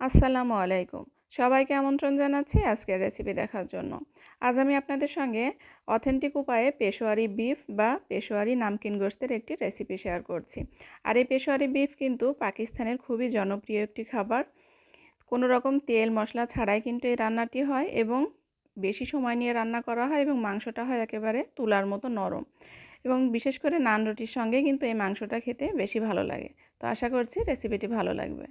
আসসালামু আলাইকুম। সবাইকে আমন্ত্রণ জানাচ্ছি আজকের রেসিপি দেখার জন্য। আজ আমি আপনাদের সঙ্গে অথেন্টিক উপায়ে পেশোয়ারি বিফ বা পেশোয়ারি নামকিন গোস্তের একটি রেসিপি শেয়ার করছি। আর এই পেশোয়ারি বিফ কিন্তু পাকিস্তানের খুবই জনপ্রিয় একটি খাবার। কোনো রকম তেল, মশলা ছাড়াই কিন্তু এই রান্নাটি হয় এবং বেশি সময় নিয়ে রান্না করা হয় এবং মাংসটা হয় একেবারে তুলার মতো নরম। এবং বিশেষ করে নান রুটির সঙ্গে কিন্তু এই মাংসটা খেতে বেশি ভালো লাগে। তো আশা করছি রেসিপিটি ভালো লাগবে।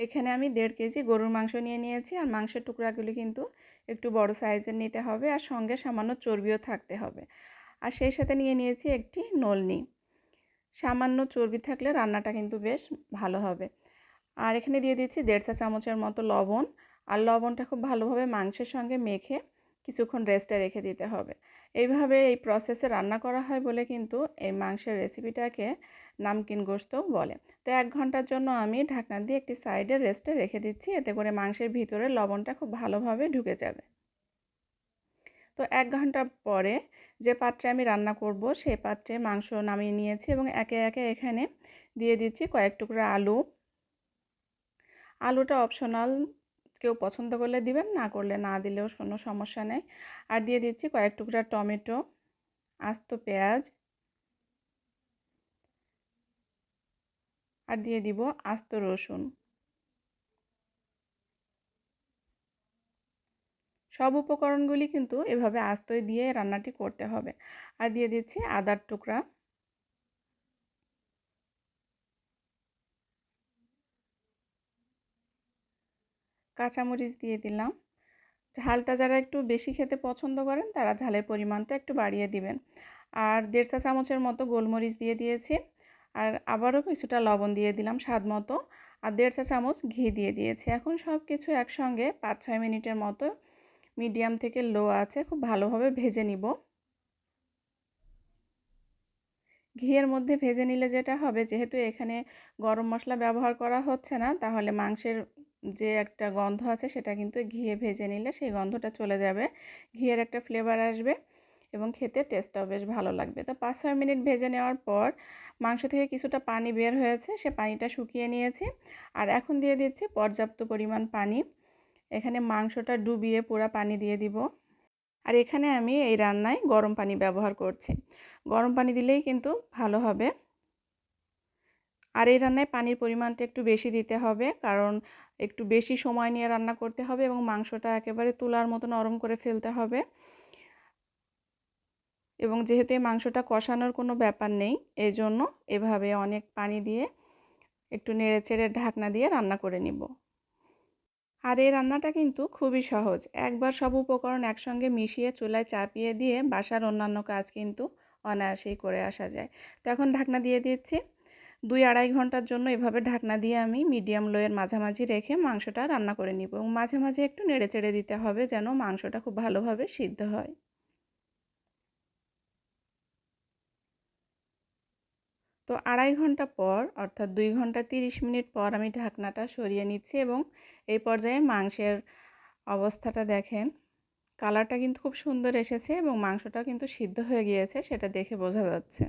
এখানে আমি দেড় কেজি গরুর মাংস নিয়ে নিয়েছি, আর মাংসের টুকরাগুলি কিন্তু একটু বড় সাইজের নিতে হবে, আর সঙ্গে সামান্য চর্বিও থাকতে হবে। আর সেই সাথে নিয়ে নিয়েছি একটি নলনি। সামান্য চর্বি থাকলে রান্নাটা কিন্তু বেশ ভালো হবে। আর এখানে দিয়ে দিচ্ছি দেড় চা চামচের মতো লবণ, আর লবণটা খুব ভালোভাবে মাংসের সঙ্গে মেখে কিছুক্ষণ রেস্টে রেখে দিতে হবে। এইভাবে এই প্রসেসে রান্না করা হয় বলে কিন্তু এই মাংসের রেসিপিটাকে নামকিন গোস্তও বলে। তো এক ঘণ্টার জন্য আমি ঢাকনা দিয়ে একটি সাইডে রেস্টে রেখে দিচ্ছি, এতে করে মাংসের ভিতরে লবণটা খুব ভালোভাবে ঢুকে যাবে। তো এক ঘণ্টা পরে যে পাত্রে আমি রান্না করব সেই পাত্রে মাংস নামিয়ে নিয়েছি এবং একে একে এখানে দিয়ে দিচ্ছি কয়েক টুকরা আলু। আলুটা অপশনাল কেউ পছন্দ করলে দিবেন, না করলে না দিলেও কোনো সমস্যা নেই। আর দিয়ে দিচ্ছি কয়েক টুকরা টমেটো, আস্ত পেঁয়াজ। আর দিয়ে দিব আস্ত রসুন। সব উপকরণগুলি কিন্তু এভাবে আস্তই দিয়ে রান্নাটি করতে হবে। আর দিয়ে দিচ্ছি আদার টুকরা। কাঁচামরিচ দিয়ে দিলাম। ঝালটা যারা একটু বেশি খেতে পছন্দ করেন, তারা ঝালের পরিমাণটা একটু বাড়িয়ে দিবেন। আর দেড় চা চামচের মতো গোলমরিচ দিয়ে দিয়েছি। আর আবারও কিছুটা লবণ দিয়ে দিলাম স্বাদ মতো। আর দেড় চা চামচ ঘি দিয়ে দিয়েছি। এখন সব কিছু একসঙ্গে পাঁচ ছয় মিনিটের মতো মিডিয়াম থেকে লো আছে, খুব ভালোভাবে ভেজে নিব। ঘিয়ের মধ্যে ভেজে নিলে যেটা হবে, যেহেতু এখানে গরম মশলা ব্যবহার করা হচ্ছে না, তাহলে মাংসের যে একটা গন্ধ আছে সেটা কিন্তু ঘিয়ে ভেজে নিলে সেই গন্ধটা চলে যাবে। ঘিয়ের একটা ফ্লেভার আসবে এবং খেতে টেস্টটাও বেশ ভালো লাগবে। তো পাঁচ ছয় মিনিট ভেজে নেওয়ার পর মাংস থেকে কিছুটা পানি বের হয়েছে, সে পানিটা শুকিয়ে নিয়েছি। আর এখন দিয়ে দিচ্ছি পর্যাপ্ত পরিমাণ পানি। এখানে মাংসটা ডুবিয়ে পুরা পানি দিয়ে দিব। আর এখানে আমি এই রান্নায় গরম পানি ব্যবহার করছি। গরম পানি দিলেই কিন্তু ভালো হবে। আর এই রান্নায় পানির পরিমাণটা একটু বেশি দিতে হবে, কারণ একটু বেশি সময় নিয়ে রান্না করতে হবে এবং মাংসটা একেবারে তুলার মতো নরম করে ফেলতে হবে। এবং যেহেতু এই মাংসটা কষানোর কোনো ব্যাপার নেই এই জন্য এভাবে অনেক পানি দিয়ে একটু নেড়ে চেড়ে ঢাকনা দিয়ে রান্না করে নিব। আর এই রান্নাটা কিন্তু খুবই সহজ। একবার সব উপকরণ একসঙ্গে মিশিয়ে চুলায় চাপিয়ে দিয়ে বাসার অন্যান্য কাজ কিন্তু অনায়াসেই করে আসা যায়। তো এখন ঢাকনা দিয়ে দিচ্ছি। দুই আড়াই ঘণ্টার জন্য এভাবে ঢাকনা দিয়ে আমি মিডিয়াম লোয়ের মাঝামাঝি রেখে মাংসটা রান্না করে নিব এবং মাঝে মাঝে একটু নেড়ে চেড়ে দিতে হবে যেন মাংসটা খুব ভালোভাবে সিদ্ধ হয়। তো আড়াই ঘণ্টা পর, অর্থাৎ দুই ঘণ্টা তিরিশ মিনিট পর আমি ঢাকনাটা সরিয়ে নিচ্ছি এবং এই পর্যায়ে মাংসের অবস্থাটা দেখেন। কালারটা কিন্তু খুব সুন্দর এসেছে এবং মাংসটা কিন্তু সিদ্ধ হয়ে গিয়েছে, সেটা দেখে বোঝা যাচ্ছে।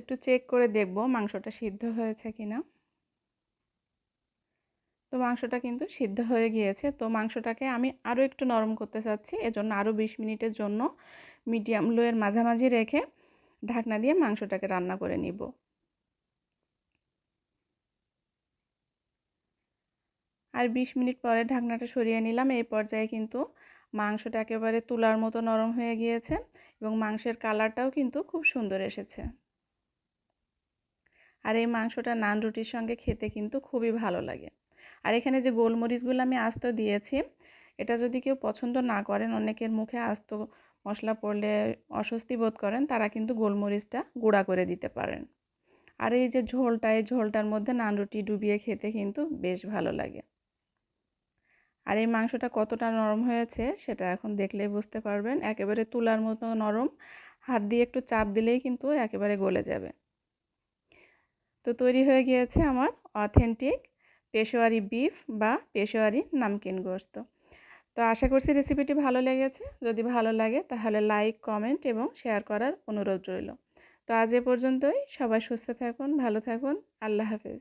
একটু চেক করে দেখব মাংসটা সিদ্ধ হয়েছে কিনা। তো মাংসটা কিন্তু সিদ্ধ হয়ে গিয়েছে। তো মাংসটাকে আমি আরও একটু নরম করতে চাচ্ছি, এজন্য আরও বিশ মিনিটের জন্য মিডিয়াম লোয়ের মাঝামাঝি রেখে ঢাকনা দিয়ে মাংসটাকে রান্না করে নিব। আর বিশ মিনিট পরে ঢাকনাটা সরিয়ে নিলাম। এই পর্যায়ে কিন্তু মাংসটা একেবারে তুলার মতো নরম হয়ে গিয়েছে এবং মাংসের কালারটাও কিন্তু খুব সুন্দর এসেছে। আর এই মাংসটা নান রুটির সঙ্গে খেতে কিন্তু খুবই ভালো লাগে। আর এখানে যে গোলমরিচগুলো আমি আস্ত দিয়েছি, এটা যদি কেউ পছন্দ না করেন, অনেকের মুখে আস্ত মশলা পড়লে অস্বস্তি বোধ করেন, তারা কিন্তু গোলমরিচটা গুঁড়া করে দিতে পারেন। আর এই যে ঝোলটা, এই ঝোলটার মধ্যে নান রুটি ডুবিয়ে খেতে কিন্তু বেশ ভালো লাগে। আর এই মাংসটা কতটা নরম হয়েছে, সেটা এখন দেখলেই বুঝতে পারবেন। একেবারে তুলার মতো নরম, হাত দিয়ে একটু চাপ দিলেই কিন্তু একেবারে গলে যাবে। তো তৈরি হয়ে গিয়েছে আমার অথেন্টিক পেশোয়ারি বিফ বা পেশোয়ারি নামকিন গোস্ত। তো আশা করছি রেসিপিটি ভালো লেগেছে। যদি ভালো লাগে তাহলে লাইক, কমেন্ট এবং শেয়ার করার অনুরোধ রইল। তো আজ এ পর্যন্তই। সবাই সুস্থ থাকুন, ভালো থাকুন। আল্লাহ হাফেজ।